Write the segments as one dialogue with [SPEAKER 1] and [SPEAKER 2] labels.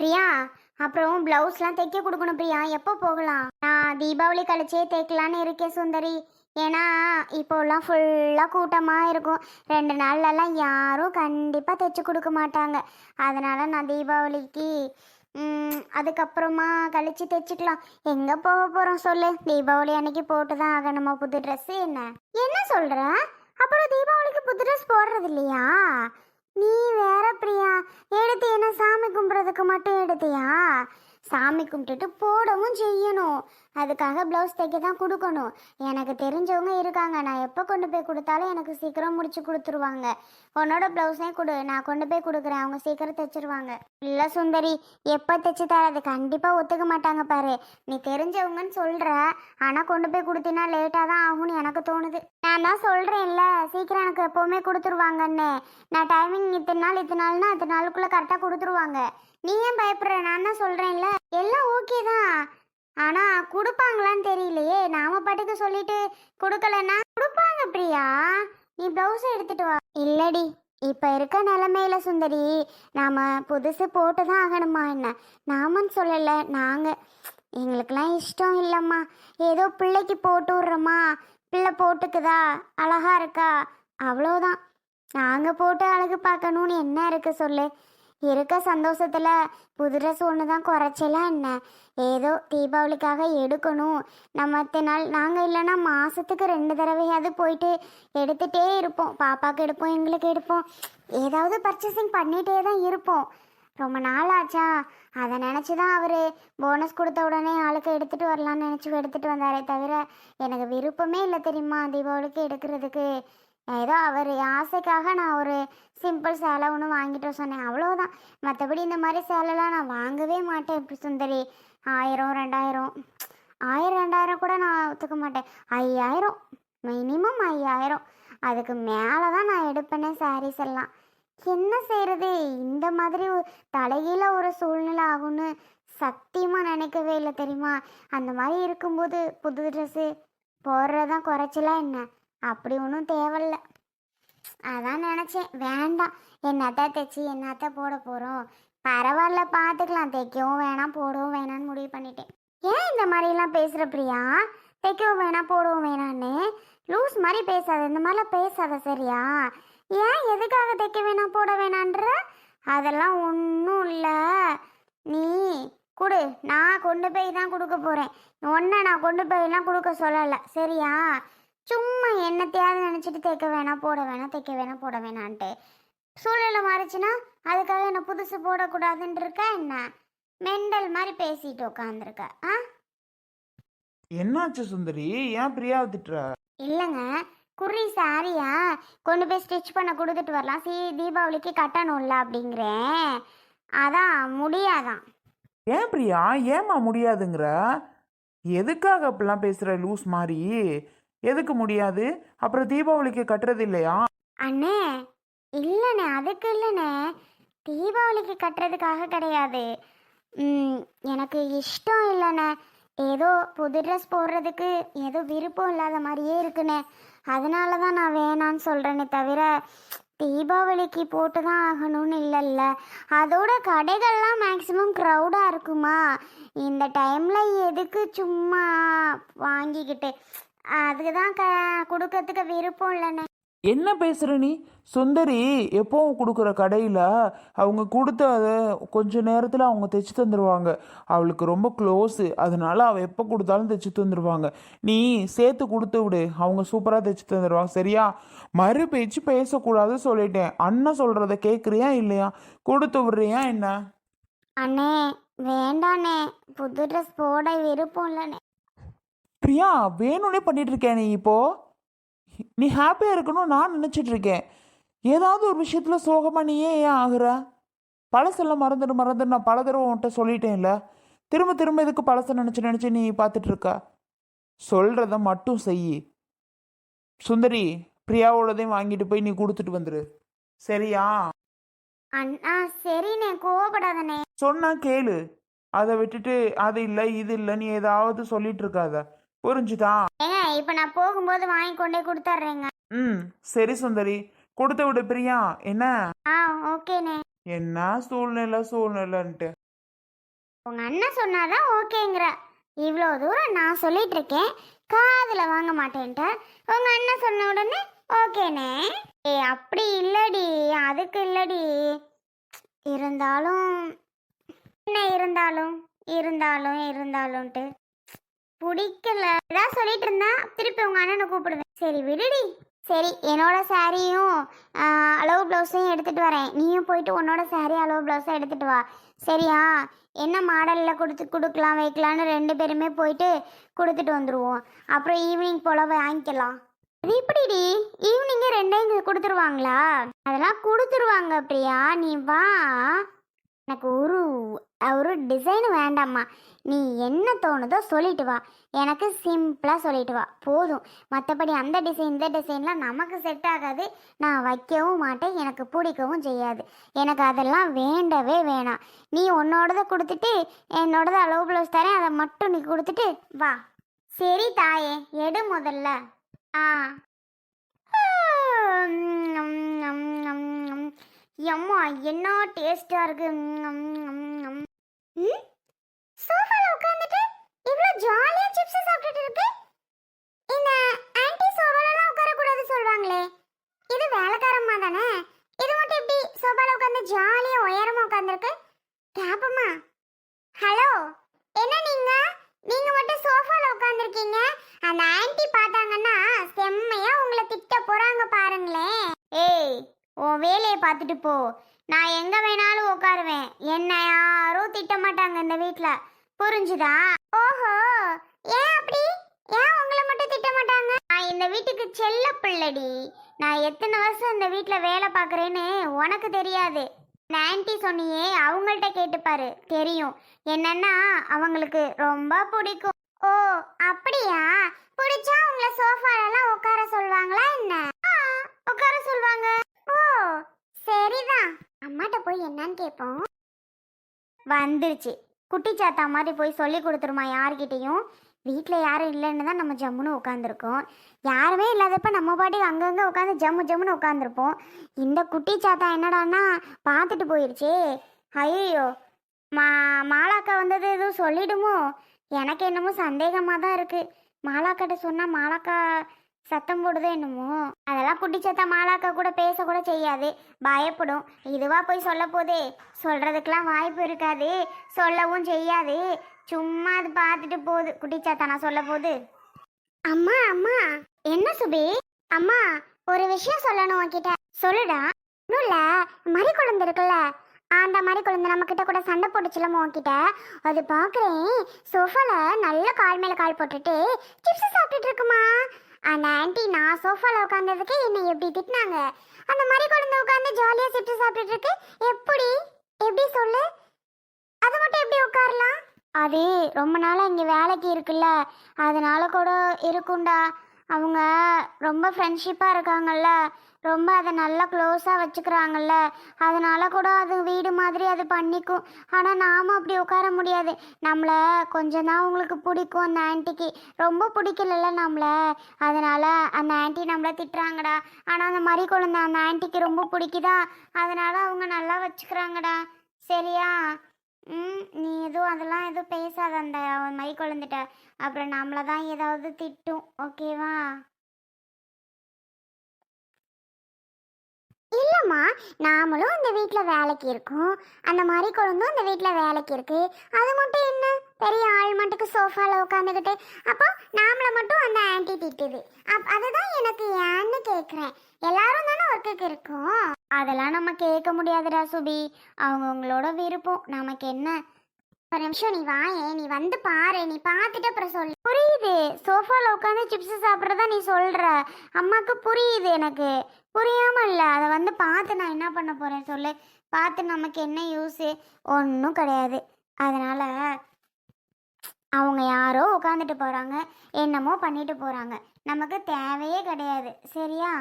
[SPEAKER 1] பிரியா அப்புறம் பிளவுஸ்லாம் தைக்க கொடுக்கணும் பிரியா. எப்போ போகலாம்? நான் தீபாவளி கழிச்சே தைக்கலான்னு இருக்கேன் சுந்தரி. ஏன்னா இப்போல்லாம் ஃபுல்லாக கூட்டமாக இருக்கும். ரெண்டு நாள்லலாம் யாரும் கண்டிப்பாக தைச்சு கொடுக்க மாட்டாங்க. அதனால் நான் தீபாவளிக்கு அதுக்கப்புறமா கழிச்சு தைச்சிக்கலாம். எங்கே போக போகிறோம் சொல்லு. தீபாவளி அன்னைக்கு போட்டு தான் ஆகணுமா? புது ட்ரெஸ்ஸு என்ன? என்ன சொல்கிற அப்புறம் தீபாவளிக்கு புது ட்ரெஸ் போடுறது இல்லையா? நீ வேற பிரியா? எடுத்து என்ன சாமி கும்பிட்றதுக்கு மட்டும் எடுத்தியா? சாமி கும்பிட்டுட்டு போடவும் செய்யணும். அதுக்காக ப்ளவுஸ் தைக்க தான் கொடுக்கணும். எனக்கு தெரிஞ்சவங்க இருக்காங்க. நான் எப்போ கொண்டு போய் கொடுத்தாலும் எனக்கு சீக்கிரம் முடிச்சு கொடுத்துருவாங்க. உன்னோட ப்ளவுஸே கொடு. நான் கொண்டு போய் கொடுக்குறேன். அவங்க சீக்கிரம் தைச்சிருவாங்க. இல்லை சுந்தரி எப்போ தைச்சு தரது? கண்டிப்பாக ஒத்துக்க மாட்டாங்க பாரு. நீ தெரிஞ்சவங்கன்னு சொல்கிற ஆனால் கொண்டு போய் கொடுத்தினா லேட்டாக தான் ஆகும்னு எனக்கு தோணுது. நான் தான் சொல்கிறேன்ல சீக்கிரம் எனக்கு எப்போவுமே கொடுத்துருவாங்கன்னு. நான் டைமிங் இத்தனை நாள் இத்தனை நாள்னா இத்தனை நாளுக்குள்ளே கரெக்டாக கொடுத்துருவாங்க. நீ ஏன் பயப்படுற? நான் தான் சொல்கிறேன்ல எல்லாம் ஓகே தான். ஆனால் கொடுப்பாங்களான்னு தெரியலையே. நாம பாட்டுக்கு சொல்லிட்டு கொடுக்கலன்னா? கொடுப்பாங்க பிரியா. நீ ப்ளவுஸை எடுத்துட்டு வா. இல்லடி இப்போ இருக்க நிலமையில சுந்தரி நாம் புதுசு போட்டு தான் ஆகணுமா என்ன? நாமன்னு சொல்லலை நாங்கள் எங்களுக்கெல்லாம் இஷ்டம் இல்லைம்மா. ஏதோ பிள்ளைக்கு போட்டு விட்றோமா? பிள்ளை போட்டுக்குதா? அழகா இருக்கா? அவ்வளோதான் நாங்கள் போட்டு அழகு பார்க்கணும்னு என்ன இருக்கு சொல்லு? இருக்க சந்தோஷத்தில் புது ட்ரெஸ் ஒன்று தான் குறைச்சலாம் என்ன? ஏதோ தீபாவளிக்காக எடுக்கணும். நம்ம நாள் நாங்கள் இல்லைன்னா மாதத்துக்கு ரெண்டு தடவையாவது போயிட்டு எடுத்துகிட்டே இருப்போம். பாப்பாவுக்கு எடுப்போம் எங்களுக்கு எடுப்போம். ஏதாவது பர்ச்சேசிங் பண்ணிகிட்டே தான் இருப்போம். ரொம்ப நாள் ஆச்சா? அதை நினச்சி தான் அவர் போனஸ் கொடுத்த உடனே ஆளுக்கு எடுத்துகிட்டு வரலான்னு நினச்சி எடுத்துகிட்டு வந்தாரே தவிர எனக்கு விருப்பமே இல்லை தெரியுமா தீபாவளிக்கு எடுக்கிறதுக்கு? ஏதோ அவர் ஆசைக்காக நான் ஒரு சிம்பிள் சேலை ஒன்று வாங்கிட்டு சொன்னேன். அவ்வளோதான் மற்றபடி இந்த மாதிரி சேலைலாம் நான் வாங்கவே மாட்டேன் இப்படி சுந்தரி. ஆயிரம் ரெண்டாயிரம். ஆயிரம் ரெண்டாயிரம் கூட நான் ஒத்துக்க மாட்டேன். ஐயாயிரம். மினிமம் ஐயாயிரம். அதுக்கு மேலே தான் நான் எடுப்பேனே சாரீஸ் எல்லாம். என்ன செய்கிறது இந்த மாதிரி ஒரு தலைகீழ ஒரு சூழ்நிலை ஆகும்னு சத்தியமாக நினைக்கவே இல்லை தெரியுமா? அந்த மாதிரி இருக்கும்போது புது ட்ரெஸ்ஸு போடுறதான் குறைச்சலாம் என்ன? அப்படி ஒன்றும் தேவையில்ல. அதான் நினச்சேன். வேண்டாம். என்னத்த தைச்சி என்னத்த போட போகிறோம் பரவாயில்ல பார்த்துக்கலாம் தைக்கவும் வேணாம் போடவும் வேணாம்னு முடிவு பண்ணிட்டேன். ஏன் இந்த மாதிரிலாம் பேசுகிற பிரியா? தைக்கவும் வேணாம் போடவும் வேணான்னு லூஸ் மாதிரி பேசாத. இந்த மாதிரிலாம் பேசாத சரியா? ஏன் எதுக்காக தைக்க வேணாம் போட வேணான்ற? அதெல்லாம் ஒன்றும் இல்லை. நீ கொடு. நான் கொண்டு போய் தான் கொடுக்க போகிறேன் ஒன்றை நான் கொண்டு போயெல்லாம் கொடுக்க சொல்லலை. சரியா? சும்மா என்னத்தையாவது நினச்சிட்டு தைக்க வேணாம் போட வேணாம் தைக்க வேணாம் போட வேணான்ட்டு. சூழ்நிலை மாறிச்சுன்னா அதுக்காக என்ன புதுசு போடக்கூடாதுன்னு இருக்கா என்ன? மெண்டல் மாதிரி பேசிட்டு உட்காந்துருக்க ஆ?
[SPEAKER 2] என்னாச்சு சுந்தரி? ஏன் பிரியாவை திட்டுற?
[SPEAKER 1] இல்லைங்க குறி சாரியா? கொண்டு போய் ஸ்டிச் பண்ண கொடுத்துட்டு வரலாம். சி தீபாவளிக்கு கட்டணும்ல அப்படிங்கிறேன். அதான் முடியாதான்.
[SPEAKER 2] ஏன் பிரியா? ஏம்மா முடியாதுங்கிற? எதுக்காக அப்படிலாம் பேசுற லூஸ் மாதிரி? எதுக்கு முடியாது? அப்புறம் தீபாவளிக்கு கட்டுறது இல்லையா
[SPEAKER 1] அண்ணே இல்லைண்ணே அதுக்கு இல்லைண்ணே. தீபாவளிக்கு கட்டுறதுக்காக கிடையாது. ம், எனக்கு இஷ்டம் இல்லைண்ணே. ஏதோ புது ட்ரெஸ் போடுறதுக்கு ஏதோ விருப்பம் இல்லாத மாதிரியே இருக்குண்ணே. அதனால தான் நான் வேணான்னு சொல்கிறேனே தவிர தீபாவளிக்கு போட்டு தான் ஆகணும்னு இல்லைல்ல. அதோட கடைகள்லாம் மேக்ஸிமம் க்ரௌடாக இருக்குமா? இந்த டைமில் எதுக்கு சும்மா வாங்கிக்கிட்டு? அதுக்கு தான் க கொடுக்கறதுக்கு விருப்பம் இல்லைண்ணே.
[SPEAKER 2] என்ன பேசுற நீ? சுந்தரி எப்பவும் கொடுக்குற கடையில்? அவங்க கொடுத்த கொஞ்ச நேரத்தில் அவங்க தைச்சு தந்துடுவாங்க அவளுக்கு ரொம்ப க்ளோஸு அதனால அவள் எப்போ கொடுத்தாலும் தைச்சு தந்துடுவாங்க நீ சேர்த்து கொடுத்து விடு. அவங்க சூப்பராக தைச்சு தந்துடுவாங்க சரியா? மறு பேச்சு பேசக்கூடாது சொல்லிட்டேன். அண்ணன் சொல்கிறத கேட்குறியா இல்லையா? கொடுத்து விடுறியா என்ன?
[SPEAKER 1] அண்ணே வேண்டாண்ணே. புது ட்ரெஸ் போட விருப்பம் இல்லைண்ணே.
[SPEAKER 2] பிரியா வேணும்னே பண்ணிட்டு இருக்கேன் நீ இப்போ. நீ ஹாப்பியாக இருக்கணும் நான் நினச்சிட்டு இருக்கேன் ஏதாவது ஒரு விஷயத்தில் சோகமாக நீ ஏன் ஏன் ஆகுற? பழசெல்லாம் மறந்துடு மறந்துடு. நான் பல தடவை உன்கிட்ட சொல்லிட்டேன்ல. திரும்ப திரும்ப இதுக்கு பழசை நினச்சி நினச்சி நீ பார்த்துட்டு இருக்க சொல்கிறத மட்டும் செய் சுந்தரி பிரியாவோடதையும் வாங்கிட்டு போய் நீ கொடுத்துட்டு வந்துரு. சரியா?
[SPEAKER 1] அண்ணா சரிண்ணே. கோவப்படாதண்ணே.
[SPEAKER 2] சொன்னா கேளு. அதை விட்டுட்டு அது இல்லை இது இல்லை நீ ஏதாவது சொல்லிட்டு இருக்காத புரிஞ்சுதா?
[SPEAKER 1] ஏங்க இப்போ நான் போகும்போது வாங்கி கொண்டே கொடுத்துட்றேங்க
[SPEAKER 2] ம் சரி சுந்தரி. கொடுத்து விடு பிரியா. என்ன?
[SPEAKER 1] ஆ ஓகேண்ணே.
[SPEAKER 2] என்ன சூழ்நிலை சூழ்நிலைன்ட்டு.
[SPEAKER 1] உங்க அண்ணன் சொன்னாதான் ஓகேங்கிற. இவ்வளோ தூரம் நான் சொல்லிட்டு இருக்கேன் காதில் வாங்க மாட்டேன்ட்ட. உங்க அண்ணன் சொன்ன உடனே ஓகேனே ஏ அப்படி இல்லடி அதுக்கு இல்லடி. இருந்தாலும் என்ன இருந்தாலும் இருந்தாலும் இருந்தாலும்ட்டு பிடிக்கல ஏதாவது சொல்லிட்டு இருந்தா திருப்பி உங்க அண்ணனை கூப்பிடுவேன். சரி விடுடி. சரி என்னோட சாரியும் அளவு ப்ளவுஸையும் எடுத்துட்டு வரேன். நீயும் போயிட்டு உன்னோட சாரி அளவு ப்ளவுஸும் எடுத்துட்டு வா. சரியா? என்ன மாடலில் கொடுத்து கொடுக்கலாம் வைக்கலான்னு ரெண்டு பேருமே போயிட்டு கொடுத்துட்டு வந்துடுவோம் அப்புறம் ஈவினிங் போல் வாங்கிக்கலாம். அது எப்படிடி? ஈவினிங்கே ரெண்டையும் கொடுத்துருவாங்களா? அதெல்லாம் கொடுத்துருவாங்க அப்படியா நீ வா. எனக்கு ஒரு ஒரு டிசைன் வேண்டாம்மா. நீ என்ன தோணுதோ சொல்லிட்டு வா. எனக்கு சிம்பிளாக சொல்லிட்டு வா. போதும். மற்றபடி அந்த டிசைன் இந்த டிசைன்லாம் நமக்கு செட் ஆகாது. நான் வைக்கவும் மாட்டேன். எனக்கு பிடிக்கவும் செய்யாது. எனக்கு அதெல்லாம் வேண்டவே வேணாம். நீ உன்னோடத கொடுத்துட்டு என்னோடத அளவு ப்ளவுஸ் தரேன். அதை மட்டும் நீ கொடுத்துட்டு வா. சரி தாயே. எடு முதல்ல. ஆ. எம்மா என்ன டேஸ்டா இருக்கு? சோஃபால உட்கார்ந்துட்டு இவ்ளோ ஜாலியா சிப்ஸ் சாப்பிட்டுட்டு இருக்கு? இந்த ஆன்ட்டி சோஃபாலலாம் உட்கார கூடாது சொல்வாங்களே. இது வேலைக்காரம்மா தானே? இது மட்டும் எப்படி சோஃபால உட்கார்ந்து ஜாலியா உயரமா உட்கார்ந்துருக்கு? கேப்பம்மா ஹலோ என்ன நீங்க நீங்க மட்டும் சோஃபால உட்கார்ந்துருக்கீங்க அந்த ஆன்ட்டி பார்த்தாங்கன்னா செம்மையா உங்களை திட்ட போறாங்க பாருங்களேன் ஏய் உன் வேலையை பார்த்துட்டு போ. நான் எங்கே வேணாலும் உட்காருவேன். என்ன யாரும் திட்ட மாட்டாங்க இந்த வீட்டில் புரிஞ்சுதா? ஓஹோ. ஏன் அப்படி? ஏன் உங்களை மட்டும் திட்ட மாட்டாங்க நான் இந்த வீட்டுக்கு செல்ல பிள்ளடி. நான் எத்தனை வருஷம் இந்த வீட்டில் வேலை பார்க்குறேன்னு உனக்கு தெரியாது. இந்த சொன்னியே அவங்கள்ட்ட கேட்டுப்பாரு தெரியும். என்னன்னா அவங்களுக்கு ரொம்ப பிடிக்கும். ஓ அப்படியா? பிடிச்சா உங்களை சோஃபாலெல்லாம் உட்கார சொல்வாங்களா என்ன? உட்கார சொல்வாங்க. ஓ சரிதான். அம்மாட்ட போய் என்னன்னு கேட்போம் வந்துருச்சு. குட்டி சாத்தா மாதிரி போய் சொல்லி கொடுத்துருமா யார்கிட்டயும். வீட்டில் யாரும் இல்லைன்னு தான் நம்ம ஜம்முன்னு உட்காந்துருக்கோம் யாருமே இல்லாதப்ப நம்ம பாட்டுக்கு அங்கங்கே உட்காந்து ஜம்மு ஜம்முன்னு உட்காந்துருப்போம் இந்த குட்டி சாத்தா என்னடான்னா பார்த்துட்டு போயிடுச்சே ஐயோ மா மாலாக்கா வந்தது எதுவும் சொல்லிடுமோ? எனக்கு என்னமோ சந்தேகமாக தான் இருக்குது மாலாக்கிட்ட சொன்னால் மாலாக்கா சத்தம் போடுதோ என்னமோ? அதெல்லாம் குட்டி சத்தம் மாலாக்கா கூட பேச கூட செய்யாது. பயப்படும். இதுவா போய் சொல்ல போதே. சொல்றதுக்கெல்லாம் வாய்ப்பு இருக்காது. சொல்லவும் செய்யாது. சும்மா அது பார்த்துட்டு போகுது. குட்டி சாத்தா நான் சொல்ல போகுது. அம்மா அம்மா. என்ன சுபி? அம்மா ஒரு விஷயம் சொல்லணும் உன்கிட்ட. சொல்லுடா. ஒன்றும் இல்லை. மறி குழந்தை இருக்குல்ல. அந்த மாதிரி குழந்தை நம்ம கிட்ட கூட சண்டை போட்டுச்சுல உன்கிட்ட. அது பார்க்குறேன் சோஃபால நல்ல கால் மேல கால் போட்டுட்டு சிப்ஸ் சாப்பிட்டுட்டு இருக்குமா? அந்த ஆன்ட்டி நான் சோஃபால உட்காந்ததுக்கு என்னை எப்படி திட்டினாங்க? அந்த மாதிரி குழந்தை உட்காந்து ஜாலியாக சிப்ஸ் சாப்பிட்டுட்டு இருக்கு எப்படி? எப்படி சொல்லு? அது மட்டும் எப்படி உட்காரலாம்? அது ரொம்ப நாளாக இங்கே வேலைக்கு இருக்குல்ல. அதனால கூட இருக்கும்டா. அவங்க ரொம்ப ஃப்ரெண்ட்ஷிப்பாக இருக்காங்கல்ல. ரொம்ப அதை நல்லா க்ளோஸாக வச்சுக்கிறாங்கல்ல. அதனால கூட அது வீடு மாதிரி அது பண்ணிக்கும். ஆனால் நாம் அப்படி உட்கார முடியாது. நம்மளை கொஞ்சம் தான் உங்களுக்கு பிடிக்கும் அந்த ஆன்ட்டிக்கு ரொம்ப பிடிக்கலல்ல நம்மளை. அதனால் அந்த ஆன்ட்டி நம்மளை திட்டுறாங்கடா. ஆனால் அந்த மாதிரி குழந்தை அந்த ஆன்ட்டிக்கு ரொம்ப பிடிக்குதா? அதனால் அவங்க நல்லா வச்சுக்கிறாங்கடா. சரியா? ம் நீ எதுவும் அதெல்லாம் எதுவும் பேசாத அந்த மை குழந்தைட்ட அப்புறம் நம்மளை தான் ஏதாவது திட்டும். ஓகேவா இல்லைம்மா நாமளும் அந்த வீட்டில் வேலைக்கு இருக்கோம். அந்த மாதிரி குழந்தும் அந்த வீட்டில் வேலைக்கு இருக்கு. அது மட்டும் என்ன? பெரிய ஆள் மட்டுக்கு சோஃபாவில் உட்காந்துக்கிட்டு அப்போ நாமளை மட்டும் அந்த ஆன்டி திட்டுது. அப் அதுதான் எனக்கு ஏன்னு கேட்குறேன் எல்லாரும் தானே ஒர்க்குக்கு இருக்கோம். அதெல்லாம் நம்ம கேட்க முடியாதுடா சுபி. அவங்கவுங்களோட விருப்பம். நமக்கு என்ன? ஒரு நிமிஷம் நீ வாயே நீ வந்து பாரு. நீ பார்த்துட்டு அப்புறம் சொல்லு. புரியுது. சோஃபாவில் உட்காந்து சிப்ஸ் சாப்பிட்றதா நீ சொல்கிற அம்மாவுக்கு புரியுது எனக்கு. புரியாம இல்லை அதை வந்து பார்த்து நான் என்ன பண்ண போகிறேன் சொல்லு. பார்த்து நமக்கு என்ன யூஸு ஒன்றும் கிடையாது. அதனால் அவங்க யாரோ உட்காந்துட்டு போகிறாங்க என்னமோ பண்ணிட்டு போகிறாங்க நமக்கு தேவையே கிடையாது. சரியா?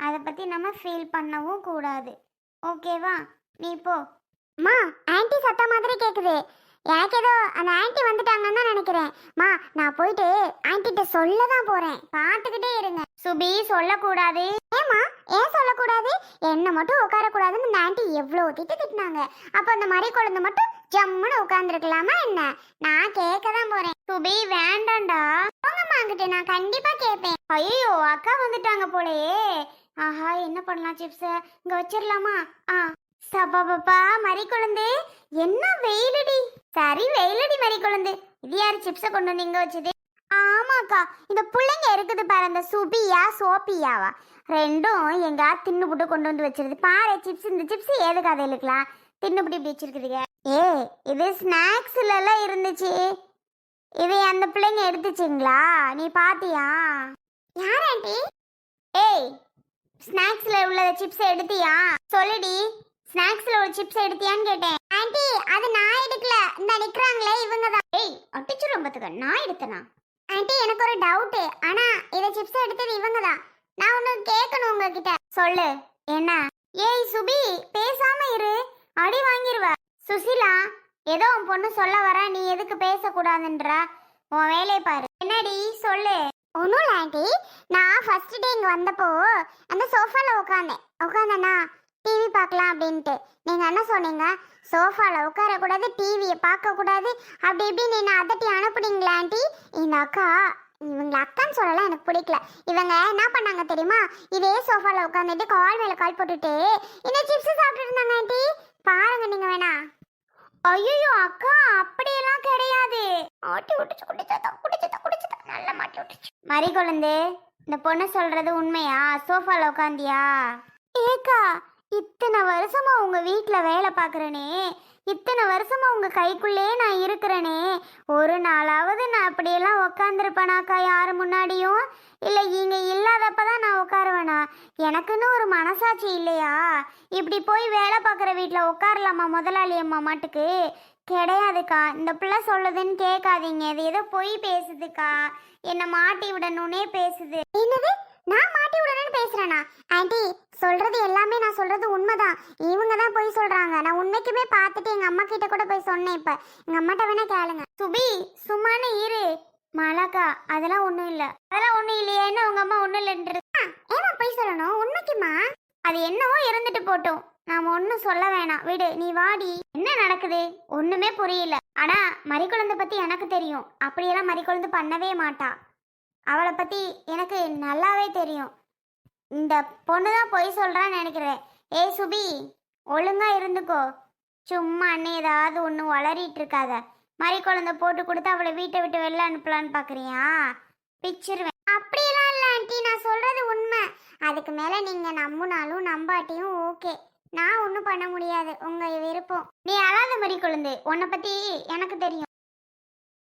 [SPEAKER 1] அதை பற்றி நம்ம ஃபீல் பண்ணவும் கூடாது. ஓகேவா நீ போ. அம்மா ஆன்ட்டி சத்தம் மாதிரி கேட்குது எனக்கு ஏதோ அந்த ஆண்டி ஆன்ட்டி வந்துட்டாங்கன்னு தான் நினைக்கிறேன். மா நான் போயிட்டு ஆன்ட்டிட்ட சொல்ல தான் போறேன். பார்த்துக்கிட்டே இருங்க. சுபி சொல்லக்கூடாது. ஏமா ஏன் சொல்லக்கூடாது? என்ன மட்டும் உட்காரக்கூடாதுன்னு இந்த ஆன்ட்டி எவ்வளோ திட்டு திட்டினாங்க. அப்போ அந்த மறை குழந்தை மட்டும் ஜம்முன்னு உட்காந்துருக்கலாமா என்ன? நான் கேட்க தான் போறேன். சுபி வேண்டாம்டா. போங்கம்மா அங்கிட்ட நான் கண்டிப்பா கேட்பேன். ஐயோ அக்கா வந்துட்டாங்க போலயே. ஆஹா என்ன பண்ணலாம் சிப்ஸ்? இங்க வச்சிடலாமா ஆ. சபாபாப்பா மறி குழந்தை என்ன வெயிலடி? சரி வெயிலடி மறி குழந்தே இது யாரு சிப்ஸை கொண்டு வந்து இங்க வச்சது? ஆமாக்கா இந்த பிள்ளைங்க இருக்குது பாரு அந்த சுபியா சோபியாவா? ரெண்டும் எங்கா தின்னுபுட்டு கொண்டு வந்து வச்சிருது. பாரு சிப்ஸ் இந்த சிப்ஸ் ஏதுக்கு கதை இழுக்கலாம் தின்னுபுட்டி இப்படி வச்சிருக்குதுங்க. ஏ இது ஸ்நாக்ஸ்லல்லாம் இருந்துச்சு. இதை அந்த பிள்ளைங்க எடுத்துச்சிங்களா? நீ பாத்தியா? யார் ஆண்டி? ஏய் ஸ்நாக்ஸ்ல உள்ள சிப்ஸ் எடுத்தியா? சொல்லுடி. ஸ்நாக்ஸ்ல ஒரு சிப்ஸ் எடுத்தியான்னு கேட்டேன். ஆண்டி அது நான் எடுக்கல. இந்த நிக்கிறாங்களே இவங்க தான் ஏய் அட்டிச்சு பத்துக்க நான் எடுத்தனா? ஆண்டி எனக்கு ஒரு டவுட் ஆனா இத சிப்ஸ் எடுத்தது இவங்க தான் நான் ஒன்னு கேட்கணும் உங்ககிட்ட. சொல்லு. என்ன? ஏய் சுபி பேசாம இரு. அடி வாங்கிருவ. சுசிலா ஏதோ உன் பொண்ணு சொல்ல வர. நீ எதுக்கு பேசக்கூடாதுன்ற. உன் வேலையை பாரு. என்னடி? சொல்லு. ஒன்றும் இல்லை ஆண்டி. நான் ஃபர்ஸ்ட் டே இங்கே வந்தப்போ அந்த சோஃபாவில் உட்காந்தேன் உட்காந்தேன்னா டிவி பார்க்கலாம் அப்படின்ட்டு. நீங்கள் என்ன சொன்னீங்க? சோஃபாவில் உட்காரக்கூடாது டிவியை பார்க்கக்கூடாது. அப்படி இப்படின்னு என்ன அதட்டி அனுப்புனீங்களா ஆண்டி? இந்த அக்கா இவங்களை அக்கான்னு சொல்லலாம் எனக்கு பிடிக்கல. இவங்க என்ன பண்ணாங்க தெரியுமா? இதே சோஃபாவில் உட்காந்துட்டு கால் மேலே கால் போட்டுட்டு இந்த சிப்ஸ் சாப்பிட்டு இருந்தாங்க ஆண்டி? பாருங்க நீங்கள் வேணா. ஐயோ அக்கா அப்படியெல்லாம் கிடையாது. ஆட்டி விட்டுச்சு குடிச்சதா குடிச்சதா குடிச்சதா நல்லா மாட்டி விட்டுச்சு. மறி குழந்தை இந்த பொண்ணு சொல்றது உண்மையா? சோஃபால உட்காந்தியா ஏக்கா இத்தனை வருஷமா உங்க வீட்டில் வேலை பார்க்கறனே இத்தனை வருஷமா உங்க கைக்குள்ளே நான் இருக்கிறேனே. ஒரு நாளாவது நான் அப்படியெல்லாம் உக்காந்துருப்பேனாக்கா யாரு முன்னாடியும்? இல்லை இங்க இல்லாதப்பதான் நான் உட்காருவேனா எனக்குன்னு ஒரு மனசாட்சி இல்லையா? இப்படி போய் வேலை பார்க்குற வீட்டில் உட்காரலாமா முதலாளி அம்மா மாட்டுக்கு? கிடையாதுக்கா. இந்த பிள்ளை சொல்லுதுன்னு கேட்காதீங்க. இது ஏதோ பொய் பேசுதுக்கா. என்னை மாட்டி விடணும்னே பேசுது. என்னது? நான் மாட்டி விடணும்னு பேசுறேனா? ஆண்டி சொல்றது எல்லாமே நான் சொல்றது உண்மைதான். இவங்க தான் போய் சொல்றாங்க. நான் உண்மைக்குமே பார்த்துட்டு எங்க அம்மா கிட்ட கூட போய் சொன்னேன் இப்ப. எங்க அம்மாட்ட வேணா கேளுங்க. சுபி சும்மானு இரு. மாலாக்கா அதெல்லாம் ஒண்ணும் இல்ல. அதெல்லாம் ஒண்ணும் இல்லையே. என்ன உங்க அம்மா ஒண்ணும் இல்லைன்றது? ஏமா போய் சொல்லணும்? உண்மைக்குமா? அது என்னவோ இருந்துட்டு போட்டும். நாம ஒன்றும் சொல்ல வேணாம். விடு நீ வாடி. என்ன நடக்குது? ஒண்ணுமே புரியல. ஆனா மறிக்குழந்தை பத்தி எனக்கு தெரியும். அப்படியெல்லாம் மறிக்குழந்து பண்ணவே மாட்டா. அவளை பற்றி எனக்கு நல்லாவே தெரியும். இந்த பொண்ணு தான் பொய் சொல்கிறான்னு நினைக்கிறேன். ஏய் சுபி ஒழுங்கா இருந்துக்கோ. சும்மா அண்ணே ஏதாவது ஒன்று வளரிட்டு இருக்காத. மறி குழந்தை போட்டு கொடுத்து அவளை வீட்டை விட்டு வெளில அனுப்பலான்னு பார்க்குறியா பிச்சிருவேன். அப்படியெல்லாம் இல்லை ஆண்டி. நான் சொல்றது உண்மை. அதுக்கு மேலே நீங்கள் நம்புனாலும் நம்பாட்டியும் ஓகே. நான் ஒன்றும் பண்ண முடியாது. உங்கள் விருப்பம். நீ அழாத மறி குழந்தை. உன்னை பற்றி எனக்கு தெரியும்.